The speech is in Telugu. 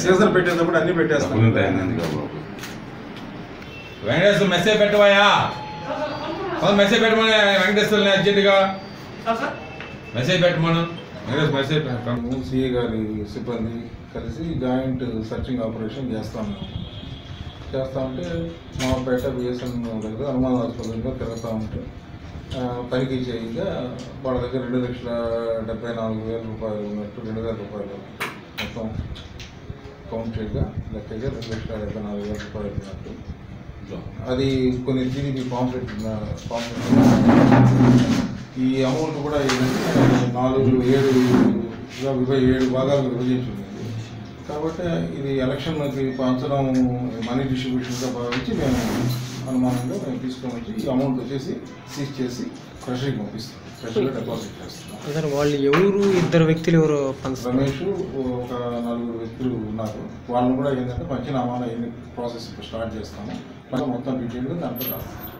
సీజన్ పెట్టేటప్పుడు అన్ని పెట్టేస్తాం డబ్బులు ఉంటాయి అన్నందుకు బాబు వెంకటేశ్వర మెసేజ్ పెట్టవయ్యా అవును మెసేజ్ పెట్టమని వెంకటేశ్వరుని అర్జెంటుగా మెసేజ్ పెట్టమను వెంకటేశ్వర మెసేజ్ పెట్టమను. సిఏ గారి సిబ్బంది కలిసి జాయింట్ సర్చింగ్ ఆపరేషన్ చేస్తాం మేము చేస్తా ఉంటే మాపేట బిఎస్ఎన్ దగ్గర అనుమానాస్పదంగా తిరుగుతూ ఉంటే ఆ, తనిఖీ చేయగా వాళ్ళ దగ్గర రెండు లక్షల డెబ్బై నాలుగు వేల రూపాయలు ఉన్నట్టు రెండు వేల రూపాయలు మొత్తం కౌంట్ చేయగా లెక్కగా రెండు లక్షల డెబ్బై నాలుగు వేల రూపాయలు ఉన్నట్టు అది కొన్ని జీడిపి పాంప్లెట్ పాంప్లెట్ ఈ అమౌంట్ కూడా ఏంటంటే నాలుగు ఏడు ఇలా విభ ఏడు భాగాలు విభజించింది. కాబట్టి ఇది ఎలక్షన్కి పంచడం మనీ డిస్ట్రిబ్యూషన్గా భావించి మేము అనుమానంగా మేము తీసుకొని వచ్చి ఈ అమౌంట్ వచ్చేసి సీజ్ చేసి ట్రెషరీకి పంపిస్తాం. ట్రెషరీలో డిపాజిట్ చేస్తాం వాళ్ళు ఎవరు? ఇద్దరు వ్యక్తులు ఎవరు? రమేష్ ఒక నలుగురు. వ్యక్తులు ఉన్నారు. వాళ్ళని కూడా ఏంటంటే పంచనామాలు ఎన్ని ప్రాసెస్ ఇప్పుడు స్టార్ట్ చేస్తాము. మొత్తం డీటెయిల్గా దాంట్లో రాస్తాం.